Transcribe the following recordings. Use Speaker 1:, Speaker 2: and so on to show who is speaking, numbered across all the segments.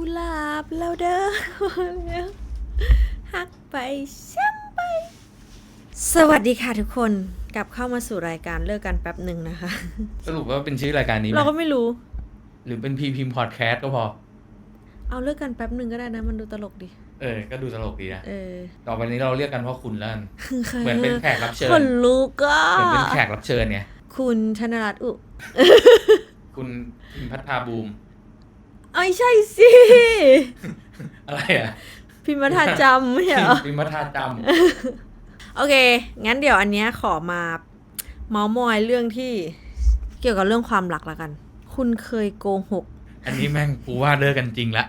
Speaker 1: กุหลาบเราเด้อแล้วฮักไปช่างไป สวัสดีค่ะทุกคนกลับเข้ามาสู่รายการเลิกกันแป๊บหนึ่งนะคะ
Speaker 2: สรุปว่าเป็นชื่อรายการนี้ไหม
Speaker 1: เราก็ไม่รู้
Speaker 2: หรือเป็นพีพิมพอดแคสต์ก็พอ
Speaker 1: เอาเลิกกันแป๊บหนึ่งก็ได้นะ มันดูตลกดี
Speaker 2: เออ ก็ดูตลกดีนะ
Speaker 1: เออ
Speaker 2: ต่อไปนี้เราเรียกกันว่าคุณแล้วกันเหมือนเป็นแขกรับเชิญ
Speaker 1: คนลูกก็
Speaker 2: เหมือนเป็นแขกรับเชิญไง
Speaker 1: คุณธนรัตน์อุ
Speaker 2: คุณพิมพัฒนาบูม
Speaker 1: ไอ้ยใช่สิ
Speaker 2: อะไรอะ
Speaker 1: พิมพ์มาทาจำไม่ใช่เหรอ
Speaker 2: พิมพัฒนาจ
Speaker 1: โอเค งั้นเดี๋ยวอันเนี้ยขอมาเมาส์มอยเรื่องที่เกี่ยวกับเรื่องความรักละกัน คุณเคยโกหกำ
Speaker 2: อันนี้แม่งกูว่าเลิกกันจริงละ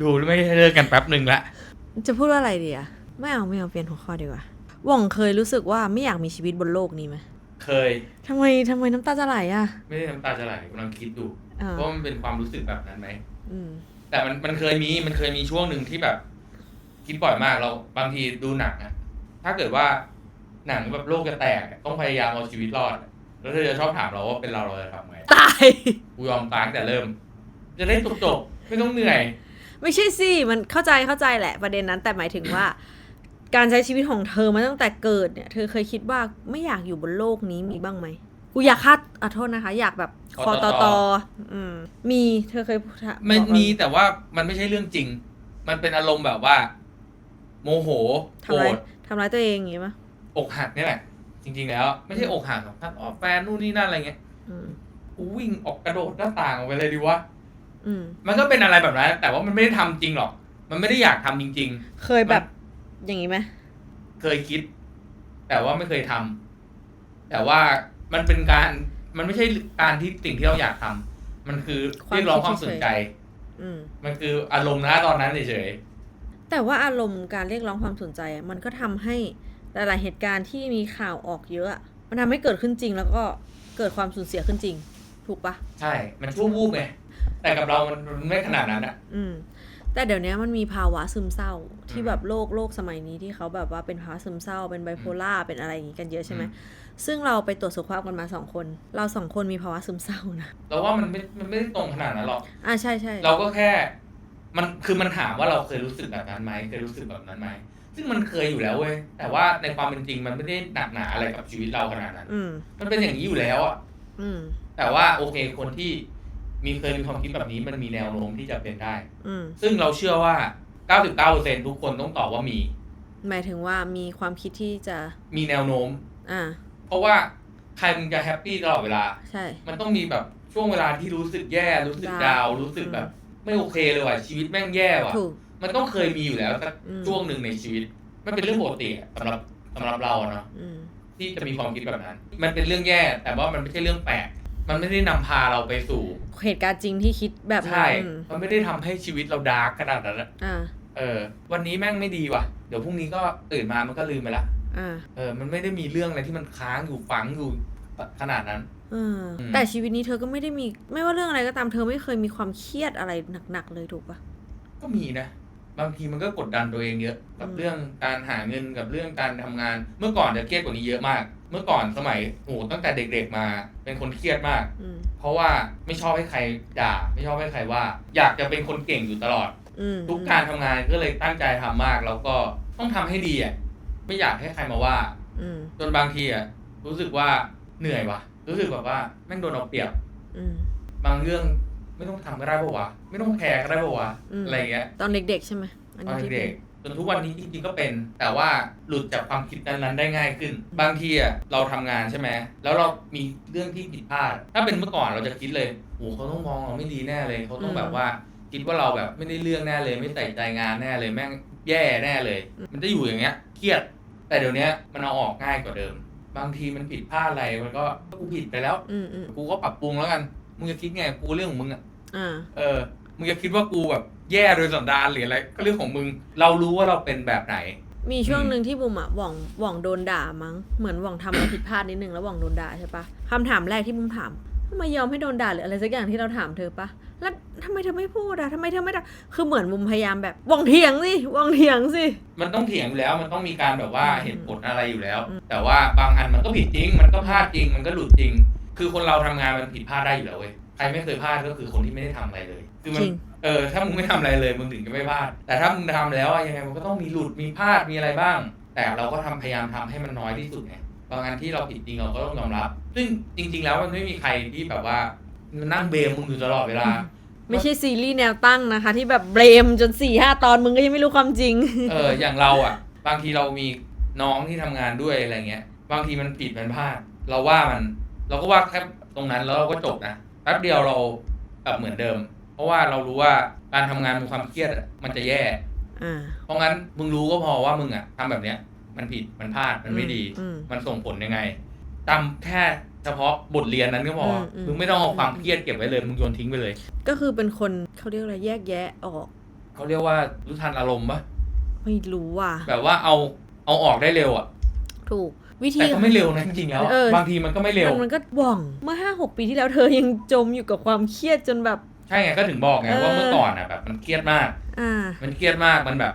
Speaker 2: ดูไม่ได้เลิกกันแป๊บหนึ่งละ
Speaker 1: จะพูดว่าอะไรดีอะไม่เอาไม่เอาเปลี่ยนหัวข้อดีกว่าหว่องเคยรู้สึกว่าไม่อยากมีชีวิตบนโลกนี้ไหม
Speaker 2: เคย
Speaker 1: ทำไมทำไมน้ำตาจะไหลอะ
Speaker 2: ไม่ได้น้ำตาจะไหลกำลังคิดดู
Speaker 1: อ่า
Speaker 2: ว่ามันเป็นความรู้สึกแบบนั้นไหม
Speaker 1: อืม
Speaker 2: แต่มันมันเคยมีมันเคยมีช่วงหนึ่งที่แบบ คิดบ่อยมากเราบางทีดูหนังอะถ้าเกิดว่าหนังแบบโลกจะแตกอะต้องพยายามเอาชีวิตรอดอะแล้วเธอจะชอบถามเราว่าเป็นเราเราจะทำไง
Speaker 1: ตาย
Speaker 2: กูยอมตายตั้งแต่เริ่ม จะได้จบจบๆไม่ต้องเหนื่อย
Speaker 1: ไม่ใช่สิ มันเข้าใจเข้าใจแหละประเด็นนั้น แต่หมายถึงว่า การใช้ชีวิตของเธอมาตั้งแต่เกิดเนี่ย เธอเคยคิดว่าไม่อยากอยู่บนโลกนี้มีบ้างไหม กูอยากคัดอะโทษนะคะ อยากแบบคอตอตออืมมีเธอเคยพูดอะ
Speaker 2: มัน
Speaker 1: บอกเรา
Speaker 2: มีแต่ว่ามันไม่ใช่เรื่องจริง มันเป็นอารมณ์แบบว่า โมโหโกร
Speaker 1: ทำร้าย
Speaker 2: ธ
Speaker 1: ทำร้ายตัวเองอย่างงี้ปะ
Speaker 2: อกหักนี่แหละ จริง ๆ แล้ว ไม่ใช่อกหักหรอกท่านอ๋อแฟนนู่นนี่นั่นอะไรเงี้ย
Speaker 1: อืม
Speaker 2: กูวิ่งออกกระโดดหน้าต่างออกไปเลยดีวะ
Speaker 1: อืม
Speaker 2: มันก็เป็นอะไรแบบนั้น แต่ว่ามันไม่ได้ทำจริงหรอก มันไม่ได้อยากทำจริง
Speaker 1: เคยแบบอย่างงี้ไหม
Speaker 2: ๆ เคยคิด แต่ว่าไม่เคยทำแต่ว่า มันเป็นการมันไม่ใช่การที่สิ่งที่เราอยากทำมันคือเรียกร้องความสนใจ
Speaker 1: อืม
Speaker 2: มันคืออารมณ์นะตอนนั้นเฉย
Speaker 1: แต่ว่าอารมณ์การเรียกร้องความสนใจอะมันก็ทำให้หลาย ๆ เหตุการณ์ที่มีข่าวออกเยอะอะมันทำให้เกิดขึ้นจริง แล้วก็เกิดความสูญเสียขึ้นจริง ถูกปะ
Speaker 2: ๆใช่ มันชั่ววูบไงแต่กับเรามันมันไม่ขนาดนั้นอะ
Speaker 1: อืม แต่เดี๋ยวนี้มันมีภาวะซึมเศร้าที่
Speaker 2: อืม
Speaker 1: แบบโลกโลกสมัยนี้ที่เขาแบบว่าเป็นภาวะซึมเศร้า เป็นไบโพล่าเป็นอะไรอย่างงี้กันเยอะใช่ไหม
Speaker 2: อืม
Speaker 1: ซึ่งเราไปตรวจสุขภาพกันมาสองคน เราสองคนมีภาวะซึมเศร้านะ
Speaker 2: เราว่ามันไม่มันไม่ได้ตรงขนาดนั้นหรอก
Speaker 1: อ่าใช่ใช่
Speaker 2: เราก็แค่ มันคือมันถามว่าเราเคยรู้สึกแบบนั้นไหมเคยรู้สึกแบบนั้นไหมซึ่งมันเคยอยู่แล้วเว้ยแต่ว่าในความเป็นจริงมันไม่ได้หนักหนาอะไรกับชีวิตเราขนาดนั้น
Speaker 1: อืม
Speaker 2: มันเป็นอย่างนี้อยู่แล้วอะ
Speaker 1: อืม
Speaker 2: แต่ว่าโอเคคนที่ มีเคยมีความคิดแบบนี้มันมีแนวโน้มที่จะเป็นได้
Speaker 1: อืม
Speaker 2: ซึ่งเราเชื่อว่า 99%ทุกคนต้องตอบว่ามี
Speaker 1: หมายถึงว่ามีความคิดที่จะ
Speaker 2: มีแนวโน้ม
Speaker 1: อ่า
Speaker 2: เพราะว่าใครมันจะแฮปปี้ตลอดเวลา
Speaker 1: ใช่
Speaker 2: มันต้องมีแบบช่วงเวลาที่รู้สึกแย่ รู้สึก
Speaker 1: ดา
Speaker 2: ดาววรู้สึกแบบ ไม่โอเคเลยว่ะชีวิตแม่งแย่ว่ะ
Speaker 1: ถูก
Speaker 2: มันต้องเคยมีอยู่แล้วสัก
Speaker 1: อืม
Speaker 2: ช่วงหนึ่งในชีวิต มันเป็นเรื่องปกติอะสำหรับสำหรับเราอะเนาะ
Speaker 1: อืม
Speaker 2: ที่จะมีความคิดแบบนั้น มันเป็นเรื่องแย่ แต่ว่ามันไม่ใช่เรื่องแปลก มันไม่ได้นำพาเราไปสู่
Speaker 1: เหตุการณ์จริงที่คิดแบบนั้
Speaker 2: ใช่
Speaker 1: นอืม
Speaker 2: มันไม่ได้ทำให้ชีวิตเราดาร์กขนาดนั้นอะ
Speaker 1: อ่า
Speaker 2: เออ วันนี้แม่งไม่ดีว่ะ เดี๋ยวพรุ่งนี้ก็ตื่นมามันก็ลืมไปละ
Speaker 1: อ่า
Speaker 2: เออ มันไม่ได้มีเรื่องอะไรที่มันค้างอยู่ฝังอยู่ขนาดนั้น
Speaker 1: เออ
Speaker 2: อืม
Speaker 1: แต่ชีวิตนี้เธอก็ไม่ได้มี ไม่ว่าเรื่องอะไรก็ตามเธอไม่เคยมีความเครียดอะไรหนักๆเลยถูกปะ
Speaker 2: ก็มีนะ บางทีมันก็กดดันตัวเองเยอะ กับ
Speaker 1: อืม
Speaker 2: เรื่องการหาเงินกับเรื่องการทำงาน เมื่อก่อนจะเครียดกว่านี้เยอะมาก เมื่อก่อนสมัยโอ้โหตั้งแต่เด็กๆมา เป็นคนเครียดมาก
Speaker 1: อืม
Speaker 2: เพราะว่าไม่ชอบให้ใครด่า ไม่ชอบให้ใครว่า อยากจะเป็นคนเก่งอยู่ตลอด
Speaker 1: อืม
Speaker 2: ทุกการทำงานก็เลยตั้งใจทำมาก แล้วก็ต้องทำให้ดีอะไม่อยากให้ใครมาว่า
Speaker 1: อืม
Speaker 2: จนบางทีอะรู้สึกว่าเหนื่อยว่ะ รู้สึกแบบว่าแม่งโดนเอาเปรียบ
Speaker 1: อืม
Speaker 2: บางเรื่องไม่ต้องทำก็ได้ปะวะไม่ต้องแคร์ก็ได้ปะวะ
Speaker 1: อืม
Speaker 2: อะไรอย่างเงี้ย
Speaker 1: ตอนเด็กๆใช่ไหมอัน
Speaker 2: ตอ
Speaker 1: นี้
Speaker 2: น
Speaker 1: ที่
Speaker 2: เด็
Speaker 1: เป็น
Speaker 2: ก จนทุกวันนี้จริงๆก็เป็น แต่ว่าหลุดจากความคิดนั้นๆได้ง่ายขึ้น บางทีอะเราทำงานใช่ไหมแล้วเรามีเรื่องที่ผิดพลาด ถ้าเป็นเมื่อก่อนเราจะคิดเลยโอ้เขาต้องมองเราไม่ดีแน่เลย เขาต้องแบบว่าคิดว่าเราแบบไม่ได้เรื่องแน่เลย ไม่ใส่ใจงานแน่เลยแม่งแย่แน่เลย มันจะอยู่อย่างเงี้ยเครียด แต่เดี๋ยวนี้มันเอาออกง่ายกว่าเดิม บางทีมันผิดพลาดอะไรมันก็กูผิดไปแล้ว
Speaker 1: อืมอืม
Speaker 2: กูก็ปรับปรุงแล้วกัน มึงจะคิดไงกูเรื่องของมึงอะ
Speaker 1: อ่า
Speaker 2: เออ มึงจะคิดว่ากูแบบแย่โดยสันดานหรืออะไรก็เรื่องของมึง เรารู้ว่าเราเป็นแบบไหน
Speaker 1: มีช่วง
Speaker 2: อืม
Speaker 1: หนึ่งที่บุมอะหว่องหว่องโดนด่ามั้ง เหมือนหว่องทำอะไรผิดพลาดนิดนึงแล้วหว่องโดนด่าใช่ปะคำถามแรกที่บุมถามทำไมยอมให้โดนด่าหรืออะไรสักอย่างที่เราถามเธอปะแล้วทำไมเธอไม่พูดอะทำไมเธอไม่ด่าคือเหมือนบุมพยายามแบบหว่องเถียงสิหว่องเถียงสิ
Speaker 2: มันต้องเถียงอยู่แล้วมันต้องมีการแบบว่า
Speaker 1: อืม
Speaker 2: เหตุผลอะไรอยู่แล้ว
Speaker 1: อืม
Speaker 2: แต่ว่าบางอันมันก็ผิดจริง มันก็พลาดจริง มันก็หลุดจริง คือคนเราทำงานมันผิดพลาดได้อยู่แล้วเว้ยใครไม่เคยพลาดก็คือคนที่ไม่ได้ทำอะไรเลย คือมัน
Speaker 1: จริง
Speaker 2: เออถ้ามึงไม่ทำอะไรเลยมึงถึงจะไม่พลาด แต่ถ้ามึงทำแล้วอะยังไงมันก็ต้องมีหลุดมีพลาดมีอะไรบ้าง แต่เราก็ทำพยายามทำให้มันน้อยที่สุดไงบางอันที่เราผิดจริงเราก็ต้องยอมรับ ซึ่งจริง ๆ แล้วมันไม่มีใครที่แบบว่านั่งเบมมึงอยู่ตลอดเวลา
Speaker 1: ไม่ใช่ซีรีส์แนวตั้งนะคะ ที่แบบเบรมจน4ี่ห้าตอนมึงก็ยังไม่รู้ความจริง
Speaker 2: เอออย่างเราอะ บางทีเรามีน้องที่ทำงานด้วยอะไรเงี้ย บางทีมันผิดมันพลาด เราว่ามัน เราก็ว่าแค่ตรงนั้นแล้วเราก็จบนะแป๊บเดียวเราแบบเหมือนเดิมเพ ราะว่าเรารู้ว่าการทำงานมันความเครียดอะมันจะแย่
Speaker 1: อ่า
Speaker 2: เพราะงั้นมึงรู้ก็พอว่ามึงอะทำแบบเนี้ย มันผิดมันพลาดมันไม่ดี
Speaker 1: อืม
Speaker 2: มันส่งผลยังไงจำแค่เฉพาะบทเรียนนั้นก็พออ
Speaker 1: มอืม
Speaker 2: มึงไม่ต้องเอาความเครียดเก็บไว้เลยมึงโยนทิ้งไปเลย
Speaker 1: ก็คือเป็นคนเขาเรียกอะไรแยกแยะออก
Speaker 2: เขาเรียกว่ารู้ทันอารมณ์ปะ
Speaker 1: ไม่รู้ว่ะ
Speaker 2: แบบว่าเอาเอาออกได้เร็วอะ
Speaker 1: ถูกวิธี
Speaker 2: แต่ก็ไม่เร็วนะจริงๆแล้วอะ
Speaker 1: เออ
Speaker 2: บางทีมันก็ไม่เร็ว
Speaker 1: มันมันก็หว่องเมื่อห้าหกปีที่แล้วเธอยังจมอยู่กับความเครียดจนแบบ
Speaker 2: ใช่ไงก็ถึงบอกไง
Speaker 1: เออ
Speaker 2: ว่าเมื่อก่อนอะแบบมันเครียดมาก
Speaker 1: อ่า
Speaker 2: มันเครียดมากมันแบบ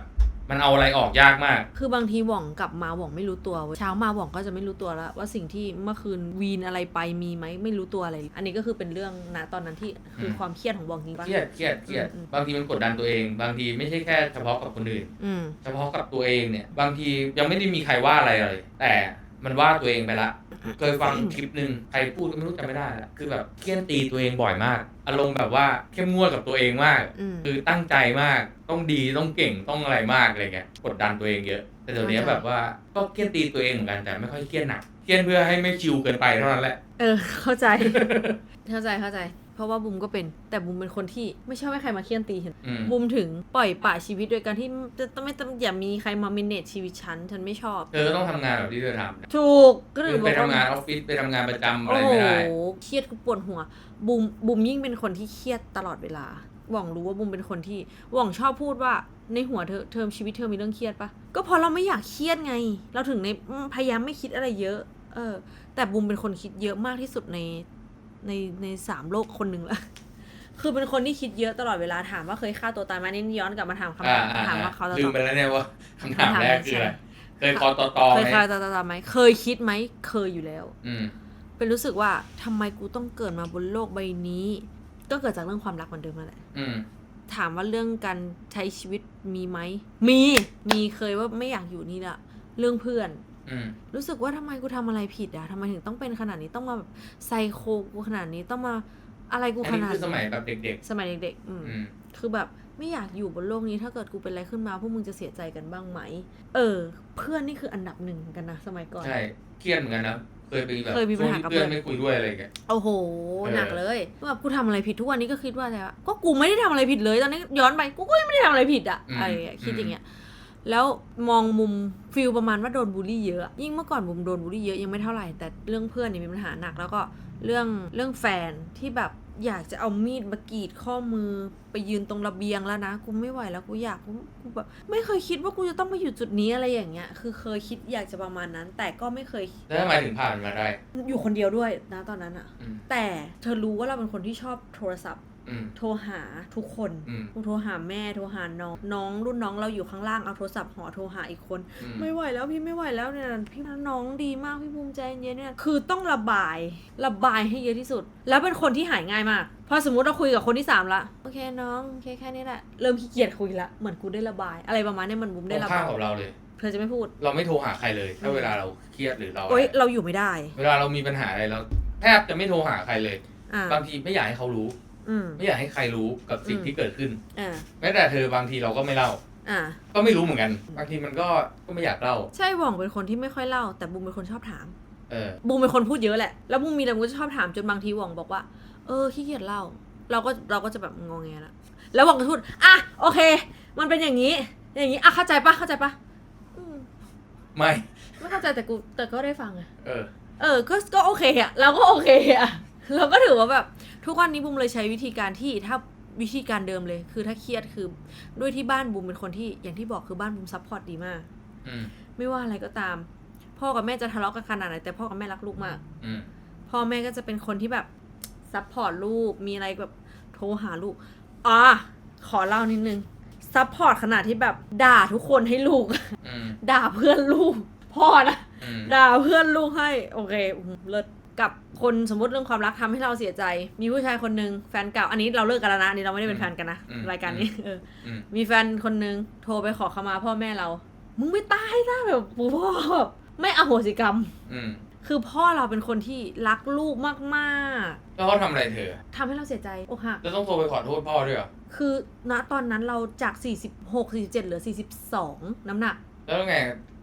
Speaker 2: มันเอาอะไรออกยากมาก
Speaker 1: คือบางทีหว่องกลับมาหว่องไม่รู้ตัวเว้ยเช้ามาหว่องก็จะไม่รู้ตัวแล้ว ว่าสิ่งที่เมื่อคืนวีนอะไรไปมีไหมไม่รู้ตัวอะไร อันนี้ก็คือเป็นเรื่องณตอนนั้นที่คือ
Speaker 2: ม
Speaker 1: ความเครียดของหว่องจริงปะ
Speaker 2: เครียดเครียดเครียด
Speaker 1: อืมอืม
Speaker 2: บางทีมันกดดันตัวเอง บางทีไม่ใช่แค่เฉพาะกับคนอื่น
Speaker 1: อืม
Speaker 2: เฉพาะกับตัวเองเนี่ย บางทียังไม่ได้มีใครว่าอะไรเลย แต่ มันว่าตัวเองไปละ เคยฟังคลิปหนึ่งใครพูดก็ไม่รู้จำไม่ได้ละคือแบบเคี่ยนตีตัวเองบ่อยมาก อารมณ์แบบว่าเข้มงวดกับตัวเองมาก
Speaker 1: อืม
Speaker 2: คือตั้งใจมาก ต้องดี ต้องเก่ง ต้องอะไรมากอะไรเงี้ย กดดันตัวเองเยอะ แต่เดี๋ยวนี้
Speaker 1: เข้าใจ
Speaker 2: แบบว่าก็เคี่ยนตีตัวเองเหมือนกันแต่ไม่ค่อยเคี่ยนหนัก เคี่ยนเพื่อให้ไม่ชิวเกินไปเท่านั้นแหละ
Speaker 1: เออ เข้าใจ เข้าใจเข้าใจ เพราะว่าบุมก็เป็น แต่บุมเป็นคนที่ไม่ชอบให้ใครมาเคี่ยนตีฉัน
Speaker 2: อืม
Speaker 1: บุมถึงปล่อยป่าชีวิตโดยการที่จะต้องไม่ต้องอย่ามีใครมาเมเนจชีวิตฉัน ฉันไม่ชอบ
Speaker 2: เธอก็ต้องทำงานแบบที่เธอทำนะ
Speaker 1: ถูกก็ถึ
Speaker 2: คื
Speaker 1: ง
Speaker 2: อบไป
Speaker 1: อก
Speaker 2: ทำงาน
Speaker 1: ว่า
Speaker 2: ออฟฟิศไปทำงานประจำอะไร
Speaker 1: โอ้โห
Speaker 2: ไม่ได้
Speaker 1: เครียดกูปวดหัว บุมบุมยิ่งเป็นคนที่เครียดตลอดเวลาหว่องรู้ว่าบุมเป็นคนที่หว่องชอบพูดว่าในหัวเธอเทอมชีวิตเธอมีเรื่องเครียดปะก็เพราะเราไม่อยากเครียดไง เราถึงในอืมพยายามไม่คิดอะไรเยอะ เออ แต่บุมเป็นคนคิดเยอะมากที่สุดใน ในในสามโลกคนหนึ่งละคือเป็นคนที่คิดเยอะตลอดเวลาถามว่าเคยฆ่าตัวตายไหมนี่ย้อนกลับมาถามคำ
Speaker 2: อ่า
Speaker 1: ถาม
Speaker 2: อ่า
Speaker 1: ถามว่าเขาจะ
Speaker 2: ลื
Speaker 1: ต
Speaker 2: ม
Speaker 1: อบ
Speaker 2: ไปแล้วเนี่ยว่าคำถาม
Speaker 1: คำถาม
Speaker 2: แรกคืออะไร
Speaker 1: ใช่
Speaker 2: เคยคอตอตอ
Speaker 1: เคย
Speaker 2: ไหม
Speaker 1: ฆ่าตัวตายไหมเคยคิดไหมเคยอยู่แล้ว
Speaker 2: อืม
Speaker 1: เป็นรู้สึกว่าทำไมกูต้องเกิดมาบนโลกใบนี้ ก็เกิดจากเรื่องความรักเหมือนเดิมนั่นแหละ
Speaker 2: อืม
Speaker 1: ถามว่าเรื่องการใช้ชีวิตมีไหมมีมีเคยว่าไม่อยากอยู่นี่ละเรื่องเพื่อน
Speaker 2: อืม
Speaker 1: รู้สึกว่าทำไมกูทำอะไรผิดอะทำไมถึงต้องเป็นขนาดนี้ต้องมาแบบไซโคกูขนาดนี้ต้องมาอะไรกู
Speaker 2: อัน
Speaker 1: ข
Speaker 2: นี้
Speaker 1: นาด
Speaker 2: คือสมัยแบบเด็ก
Speaker 1: สมัยเด็กๆอืม
Speaker 2: ๆอืม
Speaker 1: คือแบบไม่อยากอยู่บนโลกนี้ถ้าเกิดกูเป็นอะไรขึ้นมาพวกมึงจะเสียใจกันบ้างไหม เออ เพื่อนนี่คืออันดับหนึ่งเหมือนกันนะสมัยก่อน
Speaker 2: ใช่ เครียดเหมือนกันนะ เคยไปแบบ
Speaker 1: เคยมีปัญหากับ
Speaker 2: ช่วงที่เพื่อน
Speaker 1: เพื่อน
Speaker 2: ไม่คุยด้วยอะไรอย่างเงี้ย
Speaker 1: โอ้โห
Speaker 2: เออ
Speaker 1: หนักเลยแบบกูทำอะไรผิดทุกวันนี้ก็คิดว่าอะไรวะ ก็กูไม่ได้ทำอะไรผิดเลยตอนนี้ย้อนไปกูก็ยังไม่ได้ทำอะไรผิดอะอะไรอย่างเงี้ยคิดอย่างเงี้ย แล้วมองมุมฟิลประมาณว่าโดนบูลลี่เยอะ ยิ่งเมื่อก่อนบุมโดนบูลลี่เยอะยังไม่เท่าไหร่ แต่เรื่องเพื่อนเนี่ยมีปัญหาหนัก แล้วก็เรื่องเรื่องแฟนที่แบบอยากจะเอามีดมากรีดข้อมือไปยืนตรงระเบียงแล้วนะ กูไม่ไหวแล้วกูอยากกูกูแบบไม่เคยคิดว่ากูจะต้องมาอยู่จุดนี้อะไรอย่างเงี้ย คือเคยคิดอยากจะประมาณนั้น แต่ก็ไม่เคย
Speaker 2: แล้วทำไมถึงผ่านมาได้
Speaker 1: อยู่คนเดียวด้วยนะตอนนั้นอะ
Speaker 2: อืม
Speaker 1: แต่เธอรู้ว่าเราเป็นคนที่ชอบโทรศัพท์
Speaker 2: อืม
Speaker 1: โทรหาทุกคน
Speaker 2: อืม
Speaker 1: กูโทรหาแม่โทรหาน้องน้องรุ่นน้องเราอยู่ข้างล่างเอาโทรศัพท์หอโทรหาอีกคน
Speaker 2: อืม
Speaker 1: ไม่ไหวแล้วพี่ไม่ไหวแล้วเนี่ยพี่น้องดีมากพี่ภูมิใจเย็นเนี่ยคือต้องระบายระบายให้เยอะที่สุด แล้วเป็นคนที่หายง่ายมากพอสมมุติเราคุยกับคนที่สามละ โอเคน้องโอเคแค่นี้แหละเริ่มขี้เกียจคุยละเหมือนกูได้ระบาย อะไรประมาณเนี้ยมันบุม
Speaker 2: ตร
Speaker 1: ได้
Speaker 2: ง
Speaker 1: ระ
Speaker 2: ข้า
Speaker 1: บามย
Speaker 2: กับเราเลย
Speaker 1: เธอจะไม่พูด
Speaker 2: เราไม่โทรหาใครเลยถ้าเวลาเราเครียดหรือเรา
Speaker 1: โอ๊ยเราอยู่ไม่ได้
Speaker 2: เวลาเรามีปัญหาอะไรเราแทบจะไม่โทรหาใครเลย
Speaker 1: อ่า
Speaker 2: บางทีไม่อยากให้เขารู้
Speaker 1: อืม
Speaker 2: ไม่อยากให้ใครรู้กับสิ่ง
Speaker 1: อืม
Speaker 2: ที่เกิดขึ้น
Speaker 1: อ่า
Speaker 2: แม้แต่เธอบางทีเราก็ไม่เล่า
Speaker 1: อ่า
Speaker 2: ก็ไม่รู้เหมือนกัน บางทีมันก็ก็ไม่อยากเล่า
Speaker 1: ใช่หว่องเป็นคนที่ไม่ค่อยเล่า แต่บุมเป็นคนชอบถาม
Speaker 2: เออ
Speaker 1: บูมเป็นคนพูดเยอะแหละ แล้วบูมมีอะไรบูมก็จะชอบถามจนบางทีหว่องบอกว่า เออขี้เกียจเล่า เราก็เราก็จะแบบงงแงละแล้วหว่องก็พูดอะโอเค มันเป็นอย่างนี้ อย่างนี้อะเข้าใจปะเข้าใจปะอืม
Speaker 2: ไม่
Speaker 1: ไม่เข้าใจแต่กูแต่ก็ได้ฟังไง
Speaker 2: เออ
Speaker 1: เออก็ก็โอเคอะเราก็โอเคอะ เราก็ถือว่าแบบทุกวันนี้บูมเลยใช้วิธีการที่ถ้าวิธีการเดิมเลย คือถ้าเครียดคือด้วยที่บ้านบูมเป็นคนที่อย่างที่บอกคือบ้านบูมซัพพอร์ตดีมาก
Speaker 2: อืม
Speaker 1: ไม่ว่าอะไรก็ตาม พ่อกับแม่จะทะเลาะกันขนาดไหนแต่พ่อกับแม่รักลูกมาก
Speaker 2: อืม
Speaker 1: พ่อแม่ก็จะเป็นคนที่แบบซัพพอร์ตลูกมีอะไรแบบโทรหาลูกอะขอเล่านิดนึงซัพพอร์ตขนาดที่แบบด่าทุกคนให้ลูก
Speaker 2: อืม
Speaker 1: ด่าเพื่อนลูกพ่อนะ
Speaker 2: อืม
Speaker 1: ด่าเพื่อนลูกให้ โอเคอื้อหือเลิศ กับคนสมมติเรื่องความรักทำให้เราเสียใจ มีผู้ชายคนหนึ่งแฟนเก่าอันนี้เราเลิกกันแล้วนะอันนี้เราไม่ได้เป็นแฟนกันนะ
Speaker 2: อืม
Speaker 1: รายการนี้เออ
Speaker 2: อืม
Speaker 1: มีแฟนคนหนึ่งโทรไปขอขมาพ่อแม่เรา มึงไม่ตายนะแบบพ่อแบบไม่อโหสิกรรม
Speaker 2: อืม
Speaker 1: คือพ่อเราเป็นคนที่รักลูกมาก
Speaker 2: แล้วเขาทำอะไรเธอ
Speaker 1: ๆทำให้เราเสียใจอกหัก
Speaker 2: แล้วต้องโทรไปขอโทษพ่อด้วยเหรอ
Speaker 1: คือณตอนนั้นเราจาก 46 47เหลือ 42 น้ำหนัก
Speaker 2: แล้วไง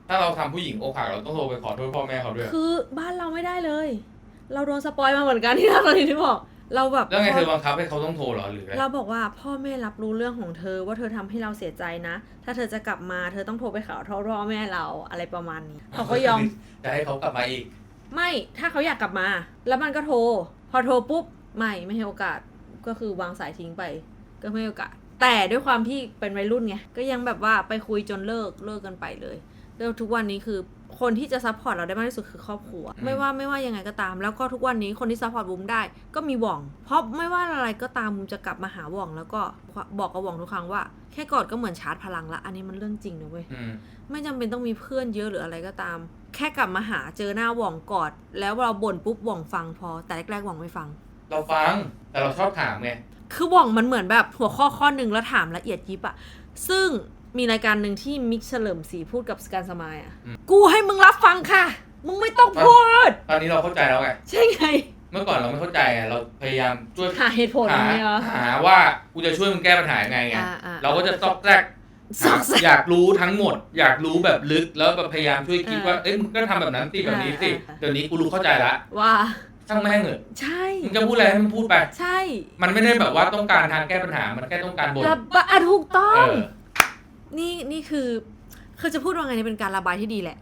Speaker 2: ถ้าเราทำผู้หญิงอกหักเราต้องโทรไปขอโทษพ่อแม่เขาด้วย
Speaker 1: คือบ้านเราไม่ได้เลย เราโดนสปอยมาเหมือนกันที่เราที่บอก เราแบบ
Speaker 2: แล้วไงเธอบังคับให้เขาต้องโทรเหรอหรืออะไร
Speaker 1: เราบอกว่าพ่อแม่รับรู้เรื่องของเธอว่าเธอทำให้เราเสียใจนะ ถ้าเธอจะกลับมาเธอต้องโทรไปขอโทษพ่อแม่เราอะไรประมาณนี้เขาก็ยอม
Speaker 2: จะให้เขากลับมาอีก
Speaker 1: ไม่ถ้าเขาอยากกลับมา แล้วมันก็โทร พอโทรปุ๊บไม่ไม่ให้โอกาสก็คือวางสายทิ้งไปก็ไม่ให้โอกาส แต่ด้วยความที่เป็นวัยรุ่นไงก็ยังแบบว่าไปคุยจนเลิกเลิกกันไปเลยแล้วทุกวันนี้คือ คนที่จะซัพพอร์ตเราได้มากที่สุดคือครอบครัว
Speaker 2: อืม
Speaker 1: ไม่ว่าไม่ว่ายังไงก็ตาม แล้วก็ทุกวันนี้คนที่ซัพพอร์ตบุมได้ก็มีหว่อง เพราะไม่ว่าอะไรก็ตามบุมจะกลับมาหาหว่อง แล้วก็บอกกับหว่องทุกครั้งว่าแค่กอดก็เหมือนชาร์จพลังละ อันนี้มันเรื่องจริงนะเว้ย
Speaker 2: อืม
Speaker 1: ไม่จำเป็นต้องมีเพื่อนเยอะหรืออะไรก็ตาม แค่กลับมาหาเจอหน้าหว่องกอด แล้วเราบ่นปุ๊บหว่องฟังพอ แต่แรกๆหว่องไม่ฟัง
Speaker 2: เราฟัง แต่เราชอบถามไง
Speaker 1: คือหว่องมันเหมือนแบบหัวข้อข้อหนึ่งแล้วถามละเอียดยิบอะซึ่ง มีรายการหนึ่งที่มิกซ์เฉลิมศรีพูดกับสการสมายอะ
Speaker 2: อืม
Speaker 1: กูให้มึงรับฟังค่ะ มึงไม่ต้องพูด
Speaker 2: ตอนนี้เราเข้าใจแล้วไง
Speaker 1: ใช่ไง
Speaker 2: เมื่อก่อนเราไม่เข้าใจไงเราพยายามช่วย
Speaker 1: หาเหตุผล
Speaker 2: หา
Speaker 1: เนี่ยเหรอ
Speaker 2: หาว่ากูจะช่วยมึงแก้ปัญหายังไงไง
Speaker 1: อ่าอ่า
Speaker 2: เราก็จะซอกแซก
Speaker 1: ซอกแซก
Speaker 2: อยากรู้ทั้งหมด อยากรู้แบบลึกแล้วแบบพยายามช่วยคิด
Speaker 1: อ่า
Speaker 2: ว่าเอ้ยมึงก็ทำแบบนั้นสิแบบนี้สิ
Speaker 1: อ่าอ่า
Speaker 2: เดี๋ยวนี้กูรู้เข้าใจละ
Speaker 1: ว่า
Speaker 2: ช่างแม่งเหอะ
Speaker 1: ใช่
Speaker 2: มึงจะพูดอะไรให้มึงพูดไป
Speaker 1: ใช่
Speaker 2: มันไม่ได้แบบว่าต้องการทางแก้ปัญหา มันแค่ต้องการบ่น
Speaker 1: ระบายอะถูกต้อ
Speaker 2: เอง อ
Speaker 1: นี่นี่คือคือจะพูดว่าไงเนี่ยเป็นการระบายที่ดีแหละ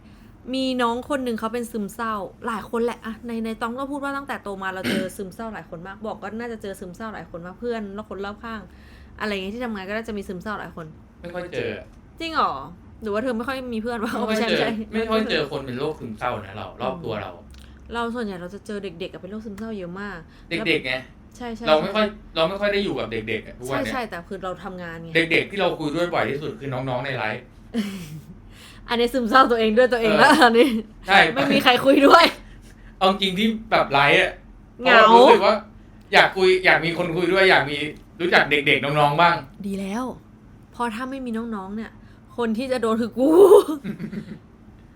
Speaker 1: มีน้องคนหนึ่งเขาเป็นซึมเศร้า หลายคนแหละอะในในต้องก็พูดว่าตั้งแต่โตมาเราเจอซึมเศร้าหลายคนมาก บอกก็น่าจะเจอซึมเศร้าหลายคนมากเพื่อนแล้วคนรอบข้าง อะไรอย่างเงี้ยที่ทำงานก็น่าจะมีซึมเศร้าหลายคน
Speaker 2: ไม่ค่อยเจอ
Speaker 1: จริงเหรอหรือว่าเธอไม่ค่อยมีเพื่อนวะ
Speaker 2: ไม่ค่อย
Speaker 1: ใช่
Speaker 2: เจอ
Speaker 1: ใช่
Speaker 2: ไม่ค่อยเจอคนเป็นโรคซึมเศร้านะเรารอบตัวเรา
Speaker 1: เราส่วนใหญ่เราจะเจอเด็กๆกับเป็นโรคซึมเศร้าเยอะมาก
Speaker 2: เด็กๆไง
Speaker 1: ใช่ใช่
Speaker 2: เราไม่ค่อยเราไม่ค่อยได้อยู่กับเด็กๆอะทุกวัน
Speaker 1: ใช่
Speaker 2: เนี้ย
Speaker 1: ใช่แต่คือเราทำงานไง
Speaker 2: เด็ก ๆ ที่เราคุยด้วยบ่อยที่สุดคือน้องๆในไลฟ์
Speaker 1: อันนี้ซึมเศร้าตัวเองด้วยตัวเอง
Speaker 2: เออ
Speaker 1: แล้วอันนี้
Speaker 2: ใช่
Speaker 1: ไม่มีใครคุยด้วย
Speaker 2: เอาจริงที่แบบไลฟ์อะ
Speaker 1: เหงา
Speaker 2: พระรู้สึกว่า อยากคุยอยากมีคนคุยด้วยอยากมีรู้จักเด็กๆน้องๆบ้าง
Speaker 1: ดีแล้วเพอถ้าไม่มีน้องๆเนี่ย คนที่จะโดนคือกูเ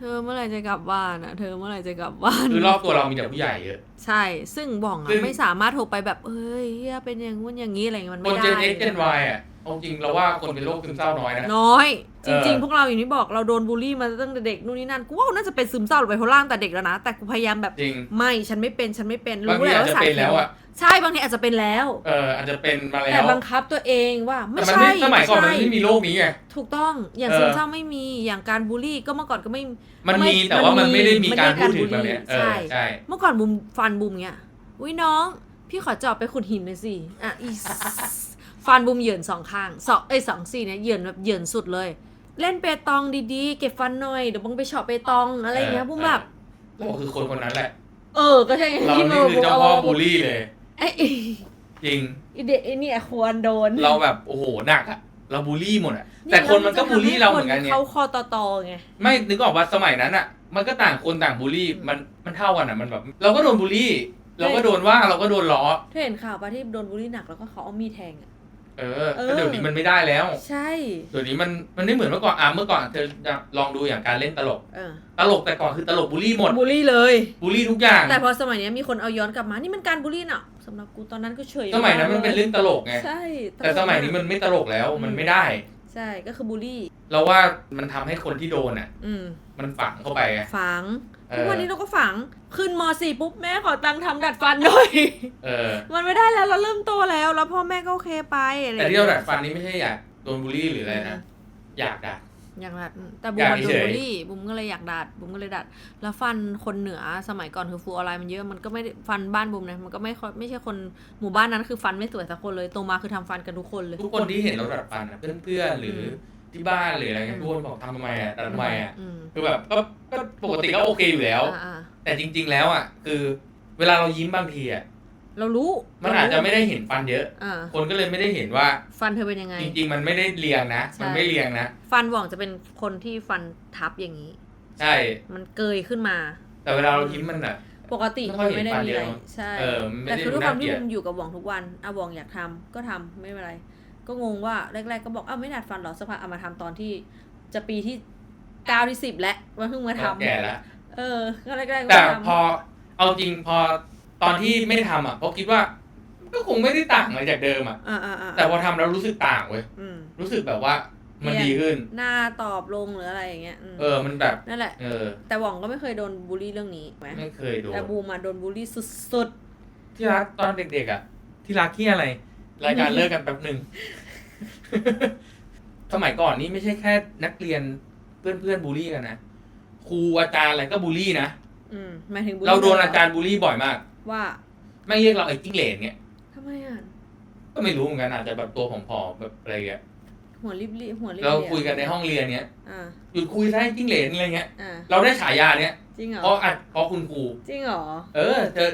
Speaker 1: ธอเมื่อไหร่จะกลับบ้านอะเธอเมื่อไหร่จะกลับบ้าน
Speaker 2: คือรอบตัวเรามีแต่ผู้ใหญ่เยอะ
Speaker 1: ใช่ ซึ่งบ่อง
Speaker 2: ซึ่
Speaker 1: อะ
Speaker 2: ง
Speaker 1: ไม่สามารถโทรไปแบบเฮ้ยเฮียเป็นอย่างงู้นอย่างนี้อะไรเงี้ยมัน
Speaker 2: ค
Speaker 1: ไม่
Speaker 2: น
Speaker 1: ได้
Speaker 2: เจน X เจน Y อะเอาจริงเราว่าคนเป็นโรคซึมเศร้าน้อยนะ
Speaker 1: น้อยจ
Speaker 2: เอ
Speaker 1: ริง
Speaker 2: อ
Speaker 1: ๆพวกเราอย่างที่บอกเราโดนบูลลี่มาตั้งแต่เด็กนู่นนี่นั่นกูว่าน่าจะเป็นซึมเศร้าหรือไบโพล่าตั้งแต่เด็กแล้วนะ แต่กูพยายามแบบ
Speaker 2: จริง
Speaker 1: ไม่ฉันไม่เป็นฉันไม่เป็น
Speaker 2: บาง
Speaker 1: รู้
Speaker 2: ที
Speaker 1: แหละ
Speaker 2: อาจ
Speaker 1: ว่า
Speaker 2: จะ
Speaker 1: สา
Speaker 2: เป็
Speaker 1: เห
Speaker 2: นแล้ว
Speaker 1: ตุ
Speaker 2: อะ
Speaker 1: ใช่บางทีอาจจะเป็นแล้ว
Speaker 2: เอออาจจะเป็นมาแล้
Speaker 1: แต่
Speaker 2: ว
Speaker 1: บังคับตัวเองว่าไม่
Speaker 2: แต่มัน
Speaker 1: ใช่
Speaker 2: ไม่สมัยก่อนมัน
Speaker 1: ไใช่
Speaker 2: ไม่มีโรคนี้ไง
Speaker 1: ถูกต้องอย่าง
Speaker 2: เออ
Speaker 1: ซึมเศร้าไม่มีอย่างการบูลลี่ก็เมื่อก่อนก็ไม่
Speaker 2: มันมี
Speaker 1: ไม่
Speaker 2: แต่ว่ามันไม่ได้มี
Speaker 1: มัน
Speaker 2: การ
Speaker 1: ไม่
Speaker 2: พูดถึง
Speaker 1: การบูลลี่
Speaker 2: แบบเนี้ยเอ
Speaker 1: ใช่
Speaker 2: อใช่
Speaker 1: เมื่อก่อนบุมฟันบุมเงี้ย อุ้ยน้อง พี่ขอจอบไปขุดหินหน่อยสิ อะอีสฟันบุมเหยินสองข้างสองเอ้ยสองซี่เนี่ยเหยินแบบเหยินสุดเลย เล่นเปตองดีๆ เก็บฟันหน่อยเดี๋ยวบังไปเฉาะเปตองอะไรอย่างเงี้ยบุมแบบ
Speaker 2: เราคือคนคนนั้นแหละ
Speaker 1: เออ ก็ใช่ไง
Speaker 2: เรา
Speaker 1: ที่
Speaker 2: นี่คือเจ้าพ่อบูลลี่เลย
Speaker 1: ไอ้ไจ
Speaker 2: ริง
Speaker 1: อ้เด็กไอ้เนี่ยควรโดน
Speaker 2: เราแบบโอ้โหหนักอะเราบูลลี่หมดอะแต่คนมันก็บูลลี่เราเหมือนกันไง
Speaker 1: เขาคอตอตอไง
Speaker 2: ไม่นึกออกว่าสมัยนั้นอะมันก็ต่างคนต่างบูลลี่
Speaker 1: อืม
Speaker 2: มันมันเท่ากันอะมันแบบ เราก็โดนบูลลี่ เราก็โดนว่าเราก็โดนล้อ
Speaker 1: เธอเห็นข่าวปะที่โดนบูลลี่หนักแล้วก็เขาเอามีดแทงอะ
Speaker 2: เออ
Speaker 1: เออ
Speaker 2: แต่เดี๋ยวนี้มันไม่ได้แล้ว
Speaker 1: ใช่
Speaker 2: เดี๋ยวนี้มันมันไม่เหมือนเมื่อก่อนอะเมื่อก่อนเธอจะลองดูอย่างการเล่นตลก
Speaker 1: เออ
Speaker 2: ตลกแต่ก่อนคือตลกบูลลี่หมด
Speaker 1: บูลลี่เลย
Speaker 2: บูลลี่ทุกอย่าง
Speaker 1: แต่พอสมัยเนี้ยมีคนเอาย้อนกลับมานี่มันการบูลลี่น่ะสำหรับกูตอนนั้นก็เฉย
Speaker 2: สมัยนั้นมันเป็นเรื่องตลกไง
Speaker 1: ใช่
Speaker 2: แต่สมัยนี้มันไม่ตลกแล้วมันไม่ได้
Speaker 1: ใช่ก็คือบูลลี่
Speaker 2: เราว่ามันทำให้คนที่โดนอะ
Speaker 1: อืม
Speaker 2: มันฝังเข้าไปไง
Speaker 1: ฝัง
Speaker 2: เออ
Speaker 1: ทุกวันนี้เราก็ฝังขึ้นม .4 ปุ๊บแม่ขอตังค์ทำดัดฟันด้วย
Speaker 2: เออ
Speaker 1: มันไม่ได้แล้วเราเริ่มโตแล้ว แล้วพ่อแม่ก็โอเคไปอะไร
Speaker 2: แต่ที่เราดัดฟันนี้ไม่ใช่อยากโดนบูลลี่หรืออะไรนะ อยากดัด
Speaker 1: อยากดัดอืมแต่บุม
Speaker 2: อยาก
Speaker 1: มันโดน
Speaker 2: เฉย
Speaker 1: บูลลี่บุมก็เลยอยากดัดบุมก็เลยดัด แล้วฟันคนเหนือสมัยก่อนคือฟูออนไลน์มันเยอะมันก็ไม่ได้ฟันบ้านบุมนะมันก็ไม่ค่อยไม่ใช่คนหมู่บ้านนั้นคือฟันไม่สวยสักคนเลยโตมาคือทำฟันกันทุกคนเลย
Speaker 2: ทุกคนที่เห็นเราดัดฟันอะเพื่อนๆหรืออ
Speaker 1: ม
Speaker 2: ที่บ้านหรืออะไรเงี้ย
Speaker 1: อืม
Speaker 2: ทุกคนบอกทำทำไมอะดัดทำไมอะ
Speaker 1: อืม
Speaker 2: คือแบบก็ก็ปกติก็โอเคอยู่แล้ว
Speaker 1: อ่า
Speaker 2: แต่จริง ๆ แล้วอะ คือเวลาเรายิ้มบางทีอะ
Speaker 1: ๆเรารู้
Speaker 2: มันอาจจะไม่ได้เห็นฟันเยอะ
Speaker 1: อ่า
Speaker 2: คนก็เลยไม่ได้เห็นว่า
Speaker 1: ฟันเธอเป็นยังไง
Speaker 2: จริง ๆ มันไม่ได้เรียงนะ
Speaker 1: ใช่
Speaker 2: มันไม่เรียงนะ
Speaker 1: ฟันหว่องจะเป็นคนที่ฟันทับอย่างนี้
Speaker 2: ใช่
Speaker 1: มันเกยขึ้นมา
Speaker 2: แต่เวลาเรายิ้มมันอะ
Speaker 1: ปกติ
Speaker 2: ไม่ค่อยเห็น
Speaker 1: ไม่ได้
Speaker 2: ฟัน
Speaker 1: มี
Speaker 2: เย
Speaker 1: อะไร
Speaker 2: อะ
Speaker 1: ใช่
Speaker 2: เออมันไม่
Speaker 1: แต่
Speaker 2: ได้
Speaker 1: คือด้วยความ
Speaker 2: ดู
Speaker 1: ที่
Speaker 2: น่าเกลียด
Speaker 1: บุมอยู่กับหว่องทุกวันอะหว่องอยากทำก็ทำไม่เป็นไร ก็งงว่าแรก ๆ ก็บอกอ้าวไม่ดัดฟันเหรอสักพักเอามาทำตอนที่จะปีที่เก้าที่สิบแล้วว่าเพิ่งมาทำ
Speaker 2: แก่แล้ว
Speaker 1: เออก็แรกๆก็
Speaker 2: แต่
Speaker 1: ทำ
Speaker 2: พอเอาจริงพอตอนที่ไม่ได้ทำอะเพราะคิดว่า ก็คงไม่ได้ต่างอะไรจากเดิมอะ
Speaker 1: อ่าอ่าอ่า
Speaker 2: แต่พอทำแล้วรู้สึกต่างเว้ย
Speaker 1: อืม
Speaker 2: รู้สึกแบบว่ามัน
Speaker 1: เปลี่
Speaker 2: ดี
Speaker 1: ยน
Speaker 2: ขึ้น
Speaker 1: หน้าตอบลงหรืออะไรอย่างเงี้ยอืม
Speaker 2: เออมันแบบ
Speaker 1: นั่นแหละ
Speaker 2: เออ
Speaker 1: แต่หว่องก็ไม่เคยโดนบูลลี่เรื่องนี้ไหม
Speaker 2: ไม่เคยโดน
Speaker 1: แต่บูมมาโดนบูลลี่สุด
Speaker 2: ที่รักตอนเด็กๆอะที่รักที่อะไร รายการเลิกกันแป๊บหนึ่ง สมัยก่อนนี่ไม่ใช่แค่นักเรียนเพื่อนๆบูลลี่กันนะครูอาจารย์อะไรก็บูลลี่นะ
Speaker 1: ๆอืมหมายถึงบูลลี่
Speaker 2: เราโดนอาจารย์บูลลี่บ่อยมาก
Speaker 1: ว่า
Speaker 2: ไม่เรียกเราไอ้จิ้งเหลนเนี่ย
Speaker 1: ทำไมอะ
Speaker 2: ก็ไม่รู้เหมือนกันอาจจะแบบตัวผอมๆแบบอะไรเงี้ย
Speaker 1: หัวริบรีหัวริบ
Speaker 2: เรา
Speaker 1: รี
Speaker 2: คุยกันในห้องเรียนเนี้ย
Speaker 1: อ่า
Speaker 2: หยุดคุยซะไอ้จิ้งเหลนอะไรเงี้ย
Speaker 1: อ่า
Speaker 2: เราได้ฉายาเนี้ย
Speaker 1: จริงเหรอ
Speaker 2: เพราะอะเพราะคุณครู
Speaker 1: จริงเหรอ
Speaker 2: เออเจอ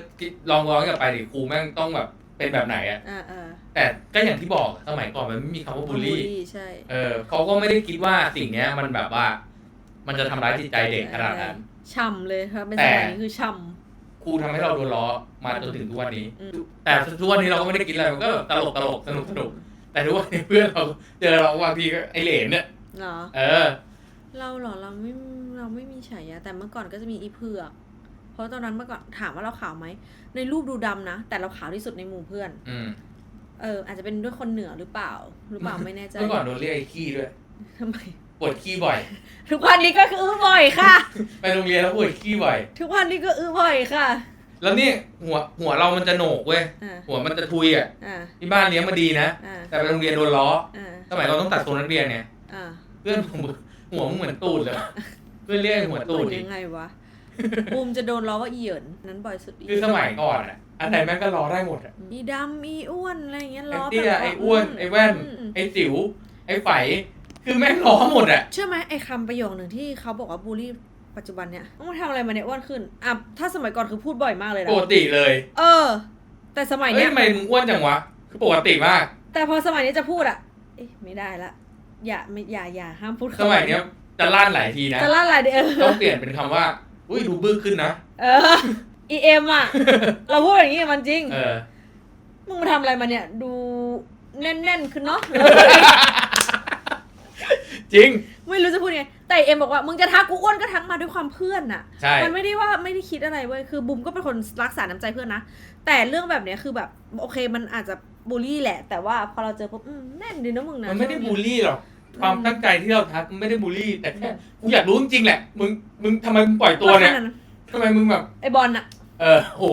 Speaker 2: ลองร้องกลับไปดิครูแม่งต้องแบบเป็นแบบไหนอะ
Speaker 1: อ่าอ่า
Speaker 2: แต่ก็อย่างที่บอกสมัยก่อนมันไม่มีคำว่าบูลลี่
Speaker 1: ใช่
Speaker 2: เออเขาก็ไม่ได้คิดว่าสิ่งเนี้ยมันแบบว่า มันจะทำร้ายจิตใจเด็กขนาดนั้น
Speaker 1: ช่ำเลยครับเป็น
Speaker 2: แต่
Speaker 1: สมัยนี้คือช่
Speaker 2: ครูทำให้เราโดนล้อมาจนถึงทุกวันนี้ำ
Speaker 1: อืม
Speaker 2: แต่ทุกวันนี้เราก็ไม่ได้คิดอะไรมันก็แบบตลกตลกสนุกสนุกแต่ทุกวันนี้เพื่อนเราเจอเราบางทีก็ไอเหลนเนี่ย
Speaker 1: เหรอ
Speaker 2: เออ
Speaker 1: เราเหรอเราไม่เราไม่มีฉายาแต่เมื่อก่อนก็จะมีอีเผือก เพราะตอนนั้นเมื่อก่อนถามว่าเราขาวไหม ในรูปดูดำนะ แต่เราขาวที่สุดในหมู่เพื่อน
Speaker 2: อืม
Speaker 1: เอออาจจะเป็นด้วยคนเหนือหรือเปล่าหรือเปล่าไม่แน่ใจ
Speaker 2: เมื่อก่อนโดนเรียกไอ้ขี้ด้วย
Speaker 1: ทำไม
Speaker 2: ปวดขี้บ่อย
Speaker 1: ทุกวันนี้ก็คืออื้อบ่อยค่ะ
Speaker 2: ไปโรงเรียนแล้วปวดขี้บ่อย
Speaker 1: ทุกวันนี้ก็อื้อบ่อยค่ะ
Speaker 2: แล้วนี่หัวหัวเรามันจะโหนกเว้ย
Speaker 1: อ่า
Speaker 2: หัวมันจะทุยอะ
Speaker 1: อ่า
Speaker 2: ที่บ้านเลี้ยงมาดีนะ
Speaker 1: อ่า
Speaker 2: แต่ไปโรงเรียนโดนล้อ
Speaker 1: อ่า
Speaker 2: สมัยเราต้องตัดโซนนักเรียนไง
Speaker 1: อ่า
Speaker 2: เพื่อนผมหัวมันเหมือนตูดเลยเพื่อนเรียกหัวตูด
Speaker 1: เหมือน
Speaker 2: อีก
Speaker 1: ยังไงวะ บูมจะโดนล้อว่าอีเหยินนั้นบ่อยสุด
Speaker 2: คือสมัยก่อนอะอันไหนแม่งก็ล้อได้หมดอะ
Speaker 1: อีดำอีอ้วนอะไรอย่างเงี้ย
Speaker 2: ไอ้
Speaker 1: ล้อ
Speaker 2: เตี้ย
Speaker 1: แบบ
Speaker 2: ไอ้อ้วน
Speaker 1: ม
Speaker 2: ไอ้แว่น
Speaker 1: อืมอืม
Speaker 2: ไอ้จิ๋วไอ้ไฝคือแม่งล้อหมดอะ
Speaker 1: เชื่อไหมไอ้คำประโยคหนึ่งที่เขาบอกว่าบูลลี่ปัจจุบันเนี่ยต้องทำอะไรมาเนี่ยอ้วนขึ้นอะถ้าสมัยก่อนคือพูดบ่อยมากเลยนะ
Speaker 2: ปกติเลย
Speaker 1: เออ แต่สมัย
Speaker 2: เอ้ย
Speaker 1: เนี้ย
Speaker 2: ทำไมมึงอ้วนจังวะ คือปกติมาก
Speaker 1: แต่พอสมัยนี้จะพูดอะ เอ๊ะไม่ได้ละ อย่าไม่อย่าอย่าห้ามพูด
Speaker 2: สมัยเนี้ยจะลั่นหลายทีนะ
Speaker 1: จะล่าอะไรเดียว
Speaker 2: ต้องเปลี่ยนเป็นคำว่า อุ้ยดูบึ้งขึ้นนะ
Speaker 1: เอออีเอ็มอะ เราพูดอย่างนี้กับมันจริง
Speaker 2: เออ
Speaker 1: มึงมาทำอะไรมาเนี่ย ดูแน่นๆขึ้นเนาะ
Speaker 2: จริง
Speaker 1: ไม่รู้จะพูดยังไง แต่เอ็มบอกว่ามึงจะทักกูอ้วนก็ทักมาด้วยความเพื่อนน่ะ
Speaker 2: ใช่
Speaker 1: มันไม่ได้ว่าไม่ได้คิดอะไรเว้ย คือบุมก็เป็นคนรักษาน้ำใจเพื่อนนะ แต่เรื่องแบบเนี้ยคือแบบโอเคมันอาจจะบูลลี่แหละ แต่ว่าพอเราเจอปุ๊บอืมแน่นดีนะมึงนะ
Speaker 2: มันไม่ได้บูลลี่หรอก ความตั้งใจที่เราทักมันไม่ได้บูลลี่ แต่แค่กูอยากรู้จริงๆแหละ มึงมึงทำไมมึงปล่อยตัวเนี่ยา
Speaker 1: ขนาดนั้น
Speaker 2: ทำไมมึงแบบ
Speaker 1: ไอบอลน่ะ
Speaker 2: เออโห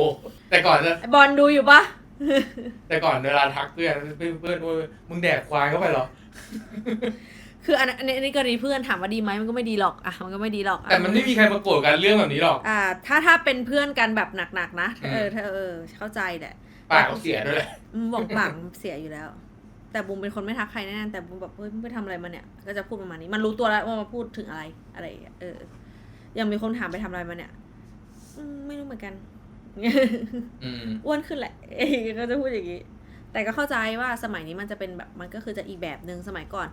Speaker 2: แต่ก่อนจะ
Speaker 1: ไอบอลดูอยู่ปะ
Speaker 2: แต่ก่อนเวลาทักเพื่อนเพื่อนเพื่อนว่ามึงแดกควายเข้าไปเหรอ
Speaker 1: คืออันอันนี้อันนี้กรณีเพื่อนถามว่าดีไหมมันก็ไม่ดีหรอกอะมันก็ไม่ดีหรอก
Speaker 2: แต่มันไม่มีใครมาโกรธกันเรื่องแบบนี้หรอก
Speaker 1: อ่า ถ้าถ้าเป็นเพื่อนกันแบบหนักๆนะ
Speaker 2: อืม
Speaker 1: เออถ้าเออเข้าใจแหละ
Speaker 2: ปากเขาเสียด้วยแหละ
Speaker 1: อืมบอกปากมันเสียอยู่แล้ว แต่บุมเป็นคนไม่ทักใครแน่ๆแต่บุมแบบเฮ้ยมึงไปทำอะไรมาเนี่ย ก็จะพูดประมาณนี้ มันรู้ตัวแล้วว่ามาพูดถึงอะไรอะไรอย่างเงี้ยเออยังมีคนถามไปทำอะไรมาเนี่ยอืมไม่รู้เหมือนกัน
Speaker 2: อืม
Speaker 1: อ้วนขึ้นแหละ เอ้ยก็จะพูดอย่างนี้ แต่ก็เข้าใจว่าสมัยนี้มันจะเป็นแบบมันก็คือจะอีกแบบหนึ่งสมัยก่อน